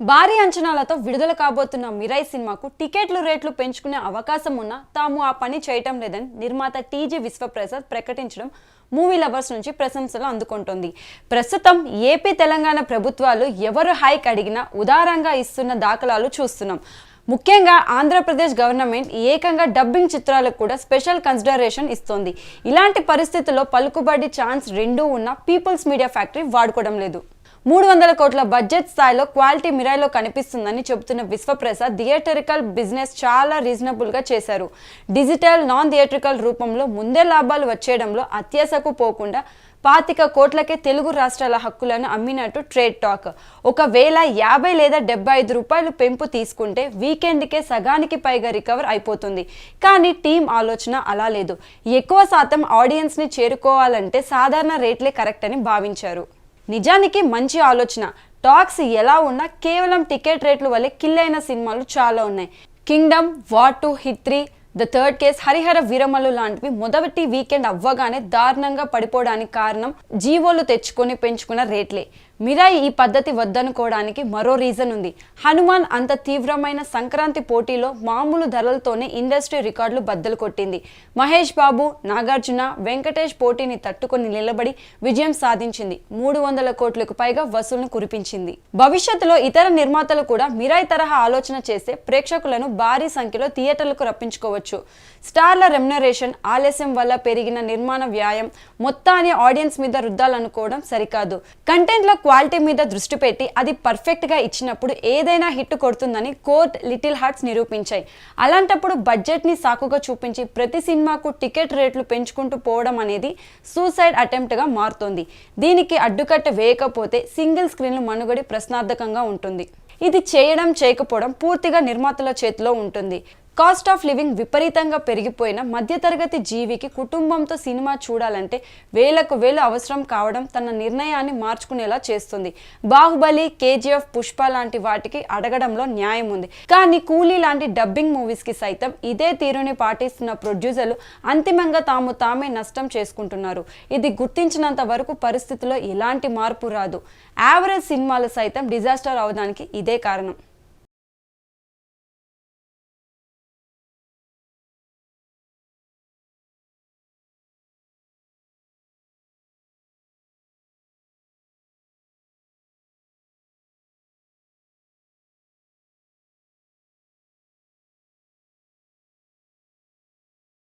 భారీ అంచనాలతో విడుదల కాబోతున్న మిరాయి సినిమాకు టికెట్లు రేట్లు పెంచుకునే అవకాశం ఉన్నా తాము ఆ పని చేయటం లేదని నిర్మాత టీజీ విశ్వప్రసాద్ ప్రకటించడం మూవీ లవర్స్ నుంచి ప్రశంసలు అందుకుంటోంది. ప్రస్తుతం ఏపీ తెలంగాణ ప్రభుత్వాలు ఎవరు హైక్ అడిగినా ఉదారంగా ఇస్తున్న దాఖలాలు చూస్తున్నాం. ముఖ్యంగా ఆంధ్రప్రదేశ్ గవర్నమెంట్ ఏకంగా డబ్బింగ్ చిత్రాలకు కూడా స్పెషల్ కన్సిడరేషన్ ఇస్తోంది. ఇలాంటి పరిస్థితుల్లో పలుకుబడి ఛాన్స్ రెండూ ఉన్న పీపుల్స్ మీడియా ఫ్యాక్టరీ వాడుకోవడం లేదు. మూడు వందల కోట్ల బడ్జెట్ స్థాయిలో క్వాలిటీ మిరాయిలో కనిపిస్తుందని చెబుతున్న విశ్వప్రసాద్ థియేటరికల్ బిజినెస్ చాలా రీజనబుల్గా చేశారు. డిజిటల్ నాన్ థియేటరికల్ రూపంలో ముందే లాభాలు వచ్చేయడంలో అత్యాశకు పోకుండా పాతిక కోట్లకే తెలుగు రాష్ట్రాల హక్కులను అమ్మినట్టు ట్రేడ్ టాక్. ఒకవేళ యాభై లేదా డెబ్బై ఐదు రూపాయలు పెంపు తీసుకుంటే వీకెండ్కే సగానికి పైగా రికవర్ అయిపోతుంది. కానీ టీం ఆలోచన అలా లేదు. ఎక్కువ శాతం ఆడియన్స్ని చేరుకోవాలంటే సాధారణ రేట్లే కరెక్ట్ అని భావించారు. నిజానికి మంచి ఆలోచన. టాక్స్ ఎలా ఉన్నా కేవలం టికెట్ రేట్లు వల్లే కిల్ అయిన సినిమాలు చాలా ఉన్నాయి. Kingdom war two hit three the third case Harihara Veeramallu లాంటివి మొదటి వీకెండ్ అవ్వగానే దారుణంగా పడిపోవడానికి కారణం జీవోలు తెచ్చుకొని పెంచుకున్న రేట్లే. మిరాయి ఈ పద్ధతి వద్దనుకోవడానికి మరో రీజన్ ఉంది. హనుమాన్ అంత తీవ్రమైన సంక్రాంతి పోటీలో మామూలు ధరలతోనే ఇండస్ట్రీ రికార్డులు బద్దలు కొట్టింది. మహేష్ బాబు నాగార్జున వెంకటేష్ పోటీని తట్టుకొని నిలబడి విజయం సాధించింది. మూడు వందల కోట్లకు పైగా వసూలును కురిపించింది. భవిష్యత్తులో ఇతర నిర్మాతలు కూడా మిరాయి తరహా ఆలోచన చేస్తే ప్రేక్షకులను భారీ సంఖ్యలో థియేటర్లకు రప్పించుకోవచ్చు. స్టార్ల రెమ్యునరేషన్ ఆలస్యం వల్ల పెరిగిన నిర్మాణ వ్యాయం మొత్తాన్ని ఆడియన్స్ మీద రుద్దాలనుకోవడం సరికాదు. కంటెంట్లో క్వాలిటీ మీద దృష్టి పెట్టి అది పర్ఫెక్ట్గా ఇచ్చినప్పుడు ఏదైనా హిట్ కొడుతుందని కోర్ట్ లిటిల్ హార్ట్స్ నిరూపించాయి. అలాంటప్పుడు బడ్జెట్ని సాకుగా చూపించి ప్రతి సినిమాకు టికెట్ రేట్లు పెంచుకుంటూ పోవడం అనేది సూసైడ్ అటెంప్ట్గా మారుతోంది. దీనికి అడ్డుకట్ట వేయకపోతే సింగిల్ స్క్రీన్లు మనుగడి ప్రశ్నార్థకంగా ఉంటుంది. ఇది చేయడం చేయకపోవడం పూర్తిగా నిర్మాతల చేతిలో ఉంటుంది. కాస్ట్ ఆఫ్ లివింగ్ విపరీతంగా పెరిగిపోయిన మధ్యతరగతి జీవికి కుటుంబంతో సినిమా చూడాలంటే వేలకు వేలు అవసరం కావడం తన నిర్ణయాన్ని మార్చుకునేలా చేస్తుంది. బాహుబలి కేజీఎఫ్ పుష్ప లాంటి వాటికి అడగడంలో న్యాయం ఉంది. కానీ కూలీ లాంటి డబ్బింగ్ మూవీస్కి సైతం ఇదే తీరుని పాటిస్తున్న ప్రొడ్యూసర్లు అంతిమంగా తాము తామే నష్టం చేసుకుంటున్నారు. ఇది గుర్తించినంత వరకు పరిస్థితిలో ఎలాంటి మార్పు రాదు. యావరేజ్ సినిమాలు సైతం డిజాస్టర్ అవడానికి ఇదే కారణం.